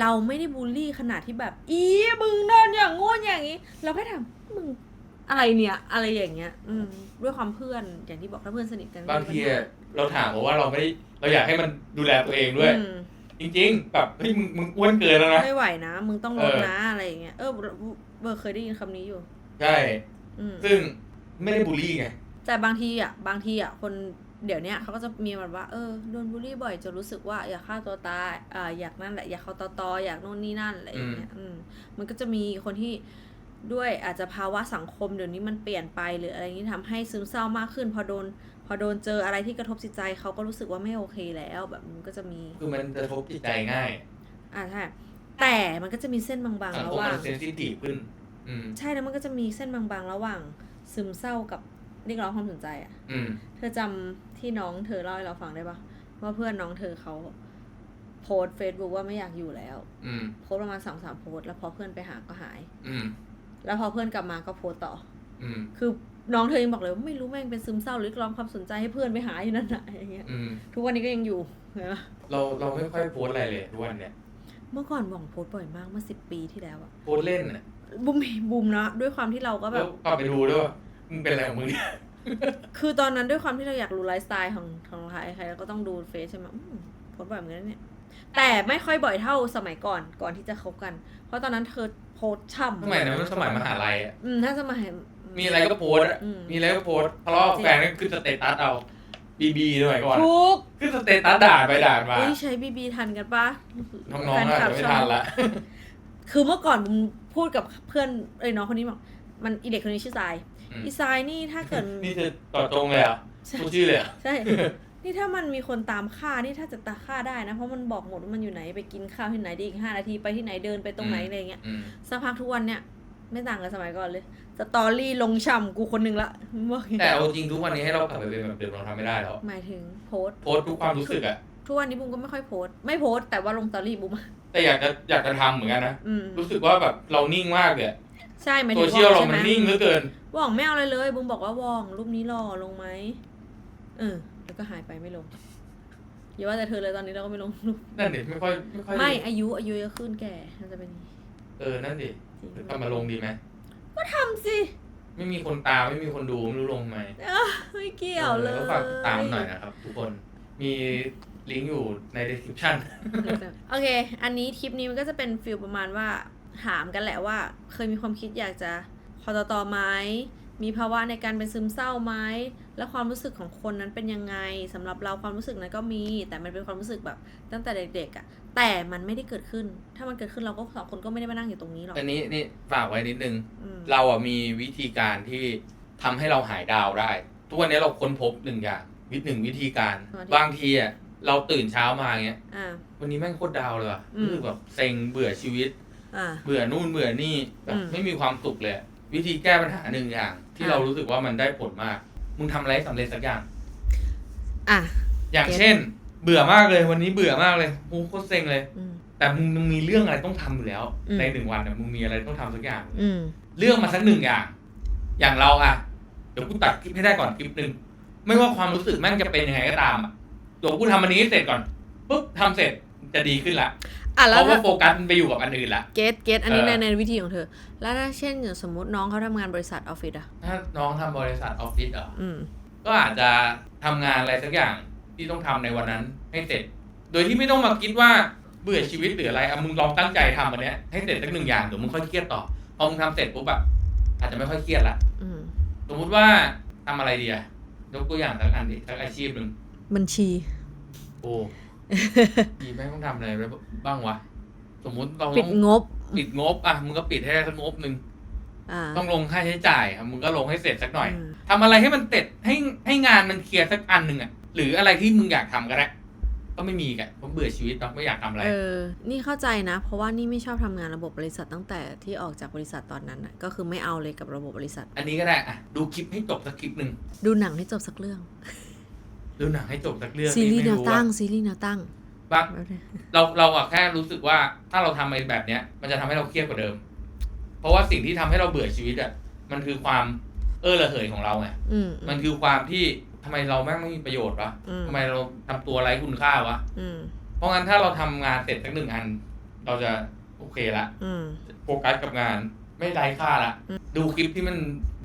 Speaker 1: เราไม่ได้บูลลี่ขนาดที่แบบ อีมึงเดินอย่างงู้นอย่างนี้ เราแค่ถามมึงอะไรเนี่ย อะไรอย่างเงี้ย อืม ด้วยความเพื่อนอย่างที่บอกถ้าเพื่อนสนิทกัน
Speaker 2: บางทีอะเราถามบอกว่าเราไม่ได้ เราอยากให้มันดูแลตัวเองด้วย
Speaker 1: อืม
Speaker 2: จริง ๆ แบบเฮ้ยมึงมึงอ้วนเกินแล้วนะ
Speaker 1: ไม่ไหวนะ มึงต้องลด
Speaker 2: เออ
Speaker 1: นะอะไรอย่างเงี้ยเออเบอร์เคยได้ยินคำนี้อยู่
Speaker 2: ใช่
Speaker 1: อืม
Speaker 2: ซึ่งไม่ได้บูลลี่ไง
Speaker 1: แต่บางทีอะบางทีอะคนเดี๋ยวเนี้ยเขาก็จะมีแบบว่าเออโดนบูลลี่บ่อยจนรู้สึกว่าอยากฆ่าตัวตายอ่าอยากนั่นแหละอยากเขาตอตออยากโน่นนี่นั่นอะไรอย่างเงี้ยอืมมันก็จะมีคนที่ด้วยอาจจะภาวะสังคมเดี๋ยวนี้มันเปลี่ยนไปหรืออะไรอย่างนี้ทำให้ซึมเศร้ามากขึ้น พอโดน พอโดนเจออะไรที่กระทบจิตใจเขาก็รู้สึกว่าไม่โอเคแล้วแบบมันก็จะมี
Speaker 2: คือมันจะทบจิตใจง่าย
Speaker 1: อ่าใช่แต่มันก็จะมีเส้นบางๆ
Speaker 2: สัง
Speaker 1: ระ
Speaker 2: ค
Speaker 1: ห
Speaker 2: ม
Speaker 1: ว่าง
Speaker 2: มันเซนซิทีฟขึ้น อืม
Speaker 1: ใช่แล้วมันก็จะมีเส้นบางๆระหว่าง ซึมเศร้ากับเรียกร้องความสนใจอะ
Speaker 2: อืม
Speaker 1: เธอจำที่น้องเธอเล่าให้เราฟังได้ปะว่าเพื่อนน้องเธอเขาโพสเฟซบุ๊กว่าไม่อยากอยู่แล้ว
Speaker 2: อืม
Speaker 1: โพสต์ประมาณสองสามโพสต์แล้วพอเพื่อนไปหาก็หาย
Speaker 2: อืม
Speaker 1: แล้วพอเพื่อนกลับมาก็โพสต์ต่อ
Speaker 2: อืม
Speaker 1: คือ น้องเธอยังบอกเลยว่าไม่รู้แม่งเป็นซึมเศร้าหรือเรียกร้องความสนใจให้เพื่อนไปหาอยู่นั่นแหละอย่างเงี้ย
Speaker 2: อืม
Speaker 1: ทุกวันนี้ก็ยังอยู่เห็นปะ
Speaker 2: เราเราไม่ค่อยโพสต์อะไรเลยทุกวันเนี่ย
Speaker 1: เมื่อก่อนหว่องโพสต์บ่อยมากเมื่อสิบปีที่แล้วอะ
Speaker 2: โพสต์เล่นน่ะ
Speaker 1: บุมบุมนะด้วยความที่เราก็แบ
Speaker 2: แล้ว
Speaker 1: บ
Speaker 2: กลับไปดูด้วยว่ามึงเป็นอะไรของมึงเนี่ย
Speaker 1: คือตอนนั้นด้วยความที่เราอยากรู้ไลฟ์สไตล์ของของใครใครเราก็ต้องดูเฟซใช่ไหมอืมโพสต์บ่อยเหมือนกันนะเนี่ย แต่ไม่ค่อยบ่อยเท่าสมัยก่อนก่อนที่จะคบกัน เพราะตอนนั้นเธอโพสต์ช่ำ
Speaker 2: สมัยนั้นมันสมัยมหาลัยอะ
Speaker 1: อืมถ้าสมัย
Speaker 2: มีอะไรก็โพสต์อะ
Speaker 1: อืม
Speaker 2: มีอะไรก็โพสต์ทะเลาะกับแฟนก็ขึ้นสเตตัสเอาบีบีด้วยก่อน
Speaker 1: ทุก
Speaker 2: ขึ้นสเตตัสด่าไปด่ามา
Speaker 1: เฮ้ยใช้บีบีทันกันปะ
Speaker 2: น้องๆอาจจะไม่ทันละ
Speaker 1: คือเมื่อก่อนบุมพูดกับเพื่อนเอ้ยน้องคนนี้บอกมันอีเด็กคนนี้ชื่อทราย
Speaker 2: อืม
Speaker 1: อีทรายนี่ถ้าเกิด
Speaker 2: นี่จะต่อตรงเลยเหรอะ
Speaker 1: ใช่
Speaker 2: พูดชื่อเลยเหรอ
Speaker 1: ใช่ นี่ถ้ามันมีคนตามฆ่า นี่ถ้าจะตาฆ่าได้นะ เพราะมันบอกหมดว่ามันอยู่ไหน ไปกินข้าวที่ไหนได้อีกห้านาที ไปที่ไหนเดินไปตรงไหนอะไรเงี้ย
Speaker 2: อืม
Speaker 1: สักพักทุกวันเนี่ย ไม่ต่างกับสมัยก่อนเลย สตอรี่ลงช่ำกูคนหนึ่งละบอกอย่าง
Speaker 2: แต่
Speaker 1: เงี้ย
Speaker 2: เอาจริงทุกวันนี้ให้เรากลับไปเป็นแบบเดิมเราทำไม่ได้แล้ว
Speaker 1: หมายถึงโพสต์
Speaker 2: โพสต์ทุกความรู้สึกอะ
Speaker 1: ทุกวันนี้บุมก็ไม่ค่อยโพสต์ไม่โพสต์แต่ว่าลงสตอรี่บุมอะ
Speaker 2: แต่อยากจะอยากจะทำเหมือนกันนะ
Speaker 1: อืม
Speaker 2: รู้สึกว่าแบบเรานิ่งมากเลยอะ
Speaker 1: ใช่หมาย
Speaker 2: โซ
Speaker 1: ถึง
Speaker 2: เชียลเรา
Speaker 1: ใช่ไห
Speaker 2: มันนิ่งเหลือเกิน
Speaker 1: ว่องไม่เอาอะไรเลยบุมบอกว่าว่องรูปนี้หล่อลงไหมเออแล้วก็หายไปไม่ลงอย่าว่าแต่เธอเลยตอนนี้เราก็ไม่ลงรูป
Speaker 2: นั่นดิไม่ค่อยไม่ค่อย
Speaker 1: ไม่อายุอายุเยอะขึ้นแก่น่าจะเป็นอย่างนี้
Speaker 2: เออ นั่นดิ
Speaker 1: จริง
Speaker 2: ทำมาลงดีไหม
Speaker 1: ทำสิ
Speaker 2: ไม่มีคนตามไม่มีคนดูไม่รู้ลงไหม
Speaker 1: ไม่เกี่ยวเลย
Speaker 2: ก็ฝากติดตามหน่อยนะครับ ทุกคน มีลิงก์อยู่ใน description
Speaker 1: โอเค อันนี้ทริปนี้มันก็จะเป็นฟิลประมาณว่าถามกันแหละว่า เคยมีความคิดอยากจะคอตต่อไหมมีภาวะในการเป็นซึมเศร้าไหมและความรู้สึกของคนนั้นเป็นยังไงสำหรับเราความรู้สึกนั้นก็มี แต่มันเป็นความรู้สึกแบบตั้งแต่เด็กๆอะ่ะ แต่มันไม่ได้เกิดขึ้น ถ้ามันเกิดขึ้นเราก็สองคนก็ไม่ได้มานั่งอยู่ตรงนี้หรอก
Speaker 2: อันนี้นี่ฝากไว้นิดนึง
Speaker 1: อืม
Speaker 2: เราอะมีวิธีการที่ทำให้เราหายดาวน์ได้ ทุกวันนี้เราค้นพบหนึ่งอย่างวิหนึ่งวิธีการบางทีอะเราตื่นเช้ามาเงี้ย
Speaker 1: อ่า
Speaker 2: วันนี้แม่งโคตรดาวน์เลยว่ะ
Speaker 1: อืม
Speaker 2: รู้สึกแบบเซ็งเบื่อชีวิต
Speaker 1: อ่า
Speaker 2: เบื่อนู่นเบื่อนี่แบบ
Speaker 1: อืม
Speaker 2: ไม่มีความสุขเลยอะวิธีแก้ปัญหาหนึ่งอย่าง ที่
Speaker 1: อะ
Speaker 2: เรารู้สึกว่ามันได้ผลมาก มึงทำอะไรให้สำเร็จสักอย่าง
Speaker 1: อะ
Speaker 2: อย่าง
Speaker 1: เก็ต
Speaker 2: เช่น เบื่อมากเลยวันนี้เบื่อมากเลยกูโคตรเซ็งเลย
Speaker 1: อืม
Speaker 2: แต่มึงมึงมีเรื่องอะไรต้องทำอยู่แล้ว
Speaker 1: อืม
Speaker 2: ในหนึ่งวันน่ะมึงมีอะไรต้องทำสักอย่าง
Speaker 1: อืม
Speaker 2: เรื่องมาสักหนึ่งอย่าง อย่างเราอะเดี๋ยวกูตัดคลิปให้ได้ก่อนคลิปหนึ่ง ไม่ว่าความรู้สึกแม่งจะเป็นยังไงก็ตามอะเดี๋ยวกูทำอันนี้ให้เสร็จก่อนปุ๊บทำเสร็จจะดีขึ้นละ
Speaker 1: อะ
Speaker 2: เพ
Speaker 1: แล้ว
Speaker 2: ราะว่า
Speaker 1: ถ้า
Speaker 2: โฟกัสมันไปอยู่กับอันอื่นละ
Speaker 1: เกตเกตอันนี้
Speaker 2: เออ
Speaker 1: ในในวิธีของเธอ แล้วถ้าเช่นอย่างสมมติน้องเขาทำงานบริษัทออฟฟิศอะ
Speaker 2: ถ้าน้องทำบริษัทออฟฟิศเหรอ
Speaker 1: อืม
Speaker 2: ก็อาจจะทำงานอะไรสักอย่าง ที่ต้องทำในวันนั้นให้เสร็จ โดยที่ไม่ต้องมาคิดว่าเบื่อชีวิตหรืออะไรอะมึงลองตั้งใจทำอันเนี้ยให้เสร็จสักหนึ่งอย่างเดี๋ยวมึงค่อยเครียดต่อพอมึงทำเสร็จปุ๊บแบบอาจจะไม่ค่อยเครียดละ
Speaker 1: อืม
Speaker 2: สมมุติว่าทำอะไรดีอะยกตัวอย่างสักอันดิสักอาชีพหนึ่ง
Speaker 1: บัญชี
Speaker 2: โอ้ดีแม่งต้องทำอะไรไว้บ้างวะสมมุติเรา
Speaker 1: ปิ
Speaker 2: ต้
Speaker 1: ด
Speaker 2: อง
Speaker 1: งบ
Speaker 2: ปิดงบอะมึงก็ปิดให้ได้สักงบหนึ่ง
Speaker 1: อ่า
Speaker 2: ต้องลงค่าใช้จ่ายอะมึงก็ลงให้เสร็จสักหน่อย
Speaker 1: อืม
Speaker 2: ทำอะไรให้มันเสร็จให้ให้งานมันเคลียร์สักอันหนึ่งอะ หรืออะไรที่มึงอยากทำก็ได้ก็ไม่มีกันผมเบื่อชีวิตเนาะไม่อยากทำอะไร
Speaker 1: เออ นี่เข้าใจนะ เพราะว่านี่ไม่ชอบทำงานระบบบริษัทตั้งแต่ที่ออกจากบริษัทตอนนั้นน่ะก็คือไม่เอาเลยกับระบบบริษัท
Speaker 2: อันนี้ก็ได้อะดูคลิปให้จบสักคลิปหนึ่ง
Speaker 1: ดูหนังให้จบสักเรื่อง
Speaker 2: ดูหนังให้จบสักเรื่อง
Speaker 1: ซีรีส์แน
Speaker 2: ไม่
Speaker 1: วตั้งซีรีส์แนวตั้ง
Speaker 2: บางเราเราอะแค่รู้สึกว่าถ้าเราทำอะไรแบบเนี้ย มันจะทำให้เราเครียดกว่าเดิม เพราะว่าสิ่งที่ทำให้เราเบื่อชีวิตอะมันคือความเออระเหยของเราไง
Speaker 1: อืม
Speaker 2: มันคือความที่ ทำไมเราแม่งไม่มีประโยชน์วะ
Speaker 1: อืม
Speaker 2: ทำไมเราทำตัวไร้คุณค่าวะ
Speaker 1: อืม
Speaker 2: เพราะงั้นถ้าเราทำงานเสร็จสักหนึ่งอัน เราจะโอเคละ
Speaker 1: อืม
Speaker 2: โฟกัสกับงานไม่ไร้ค่าละ ดูคลิปที่มัน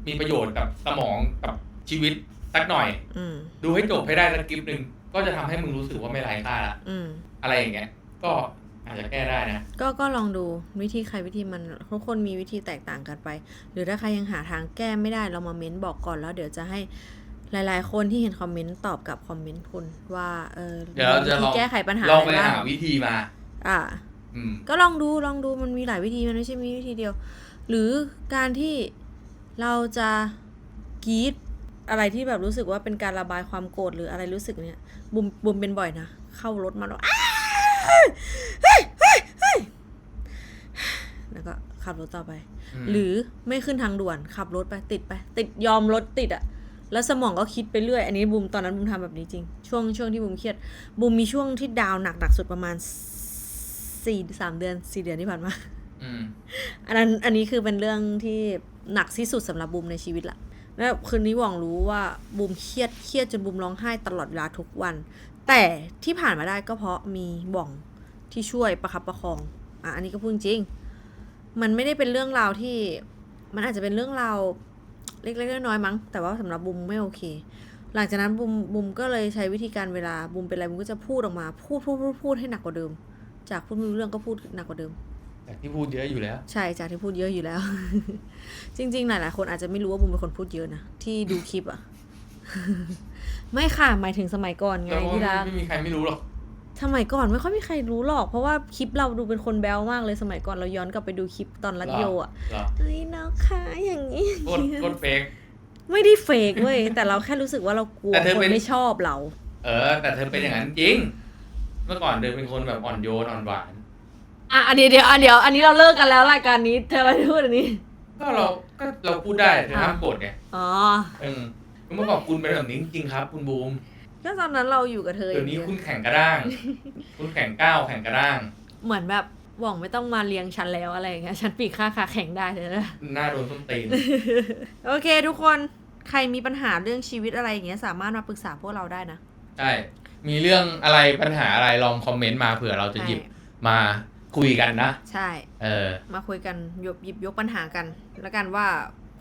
Speaker 2: มีประโยชน์กับสมองกับชีวิตสักหน่อย
Speaker 1: อืม
Speaker 2: ดูให้จบให้ได้สักคลิปหนึ่งก็จะทำให้มึงรู้สึกว่าไม่ไร้ค่าละ
Speaker 1: อืม
Speaker 2: อะไรอย่างเงี้ย ก็อาจจะแก้ได้นะ
Speaker 1: ก็ก็ลองดูวิธีใครวิธีมันทุกคนมีวิธีแตกต่างกันไป หรือถ้าใครยังหาทางแก้ไม่ได้เรามาเม้นบอกก่อนแล้วเดี๋ยวจะให้ หลาย ๆ คนที่เห็นคอมเมนต์ตอบกับคอมเมนต์คุณว่า เออ
Speaker 2: เดี๋ยวเราจะลอง
Speaker 1: วิธีแก้ไขปัญหา
Speaker 2: ลอง
Speaker 1: อะ
Speaker 2: ไป
Speaker 1: ไรบ้าง
Speaker 2: หาวิธีมา
Speaker 1: อ่า
Speaker 2: อืม
Speaker 1: ก็ลองดูลองดูมันมีหลายวิธีมันไม่ใช่มีวิธีเดียว หรือการที่เราจะกรีดอะไรที่แบบรู้สึกว่าเป็นการระบายความโกรธหรืออะไรรู้สึกเนี่ยบุมบุมเป็นบ่อยนะเข้ารถมาแล้วอ้าวเฮ้ยเฮ้ยเฮ้ยเฮ้ยแล้วก็ขับรถต่อไป
Speaker 2: ม
Speaker 1: หรือไม่ขึ้นทางด่วนขับรถไปติดไป ติดยอมรถติดอะ แล้วสมองก็คิดไปเรื่อย อันนี้บูมตอนนั้นบูมทำแบบนี้จริง ช่วงช่วงที่บูมเครียดบูมมีช่วงที่ดาวน์หนักหนักสุดประมาณสี่สามเดือนสี่เดือนที่ผ่านมา
Speaker 2: อืม
Speaker 1: อันนั้นอันนี้คือเป็นเรื่องที่หนักที่สุดสำหรับบูมในชีวิตละแล้วคืนนี้หว่องรู้ว่าบูมเครียดเครียดจนบูมร้องไห้ตลอดเวลาทุกวัน แต่ที่ผ่านมาได้ก็เพราะมีหว่องที่ช่วยประคับประคองอะอันนี้ก็พูดจริง มันไม่ได้เป็นเรื่องราวที่มันอาจจะเป็นเรื่องราว เล็กๆน้อยๆมั้ง แต่ว่าสำหรับบุมไม่โอเค หลังจากนั้นบุมบุมก็เลยใช้วิธีการเวลาบุมเป็นอะไรบุมก็จะพูดออกมาพูดพูดพูดพูดให้หนักกว่าเดิม จากพูดไม่รู้เรื่องก็พูดหนักกว่าเดิม
Speaker 2: แต่ที่พูดเยอะอยู่แล้ว
Speaker 1: ใช่จากที่พูดเยอะอยู่แล้ว จริง ๆ หลายๆคนอาจจะไม่รู้ว่าบุมเป็นคนพูดเยอะนะที่ดูคลิปอะไม่ค่ะหมายถึงสมัยก่อนไง
Speaker 2: แต่ว่า
Speaker 1: ที่รัก
Speaker 2: ไม่มีใครไม่รู้หรอก
Speaker 1: สมัยก่อนไม่ค่อยมีใครรู้หรอก เพราะว่าคลิปเราดูเป็นคนแบลมากเลยสมัยก่อนเราย้อนกลับไปดูคลิปตอนรัดโยอะ
Speaker 2: เหรอ
Speaker 1: เฮ้ยนะคะอย่างนี้
Speaker 2: โคตรโคตรเฟก
Speaker 1: ไม่ได้เฟกเว้ยแต่เราแค่รู้สึกว่าเรากลัว
Speaker 2: แต่เธอ
Speaker 1: คน
Speaker 2: เป็น
Speaker 1: ไม่ชอบเรา
Speaker 2: เออ แต่เธอเป็นอย่างนั้นจริง เมื่อก่อนเธอเป็นคนแบบอ่อนโยนอ่อนหวาน
Speaker 1: อะอันนี้เดี๋ยวอันเดี๋ยวอันนี้เราเลิกกันแล้วรายการนี้เธอไปพูดอันนี้
Speaker 2: ก็เราก็เราพูดได้เธอห้ามกดไง
Speaker 1: อ๋อ
Speaker 2: เออเมื่อก่อนคุณเป็นแบบนี้จริงๆครับ คุณบูม
Speaker 1: ก็ตอนนั้นเราอยู่กับเธออ
Speaker 2: เดี๋ยว
Speaker 1: ย่าง
Speaker 2: นี้
Speaker 1: เดียว
Speaker 2: คุณแข่งกระด้าง คุณแข่งก้าวแข่งกระด้าง
Speaker 1: เหมือนแบบหว่องไม่ต้องมาเลี้ยงฉันแล้วอะไรอย่างเงี้ยฉันปีกค่าขาแข็งได้เถอะ
Speaker 2: หน้าโดนส้นตีน
Speaker 1: โอเค ทุกคนใครมีปัญหาเรื่องชีวิตอะไรอย่างเงี้ยสามารถมาปรึกษาพวกเราได้นะ
Speaker 2: ใช่ มีเรื่องอะไรปัญหาอะไรลองคอมเมนต์มาเผื่อเราจะหยิบมาคุยกันนะ
Speaker 1: ใช่
Speaker 2: เออ
Speaker 1: มาคุยกันหยบหยิบยกปัญหากัน แล้วกันว่า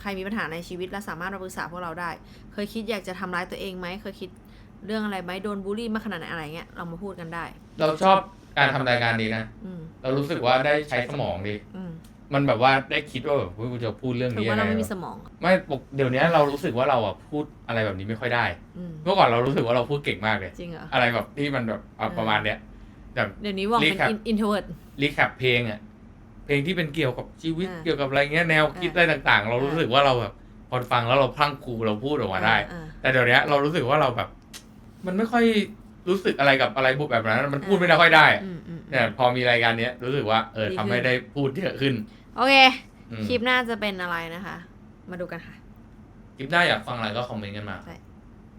Speaker 1: ใครมีปัญหาในชีวิตและสามารถมาปรึกษาพวกเราได้ เคยคิดอยากจะทำร้ายตัวเองไหมเคยคิด เรื่องอะไรไหมโดนบูลลี่มาขนาดไหนอะไรเงี้ยเรามาพูดกันได้
Speaker 2: เราชอบการทำรายการนี้นะ
Speaker 1: อืม
Speaker 2: เรารู้สึกว่าได้ใช้สมองดี
Speaker 1: อืม
Speaker 2: มันแบบว่าได้คิดว่าแบบเฮ้ยกูจะพูดเรื่อง
Speaker 1: ถือ
Speaker 2: นี้
Speaker 1: ว่า
Speaker 2: ยัง
Speaker 1: เรา
Speaker 2: ไง
Speaker 1: ไม่มีส
Speaker 2: วะ
Speaker 1: มอง
Speaker 2: ไม่ปกเดี๋ยวนี้เรารู้สึกว่าเราอะพูดอะไรแบบนี้ไม่ค่อยได้
Speaker 1: อืม
Speaker 2: เมื่อก่อนเรารู้สึกว่าเราพูดเก่งมากเลย
Speaker 1: จริงเหรอ
Speaker 2: อะไรแบบที่มันแบบเอา
Speaker 1: เออ
Speaker 2: ประมาณเนี้ยแบบ
Speaker 1: เดี๋ยวนี้หว่องเป็น
Speaker 2: Recap
Speaker 1: อินโทรเวิร์ด
Speaker 2: รีแคปเพลงอะเพลงที่เป็นเกี่ยวกับชีวิต
Speaker 1: อ่า
Speaker 2: เกี่ยวกับอะไรเงี้ยแนวคิดอะไรต่าง ๆ เรารู้สึกว่าเราแบบพอฟังแล้วเราพลั้งครูเราพูดออกมาได้ แต่เดี๋ยวนี้เรารู้สึกว่าเราแบบ มันไม่ค่อยรู้สึกอะไรกับอะไรพูดแบบนั้น มันพูดไม่ได้ค่อยได้อะ
Speaker 1: อืมอืมอืม
Speaker 2: เนี่ยพอมีรายการเนี้ยรู้สึกว่าเออ
Speaker 1: ดี
Speaker 2: ทำ
Speaker 1: ขึ้น
Speaker 2: ให้ได้พูดเยอะขึ้น
Speaker 1: โอเค
Speaker 2: อืม
Speaker 1: คลิปหน้าจะเป็นอะไรนะคะ มาดูกันค่ะ
Speaker 2: คลิปหน้าอยากฟังอะไรก็คอมเมนต์กันมา
Speaker 1: ใช่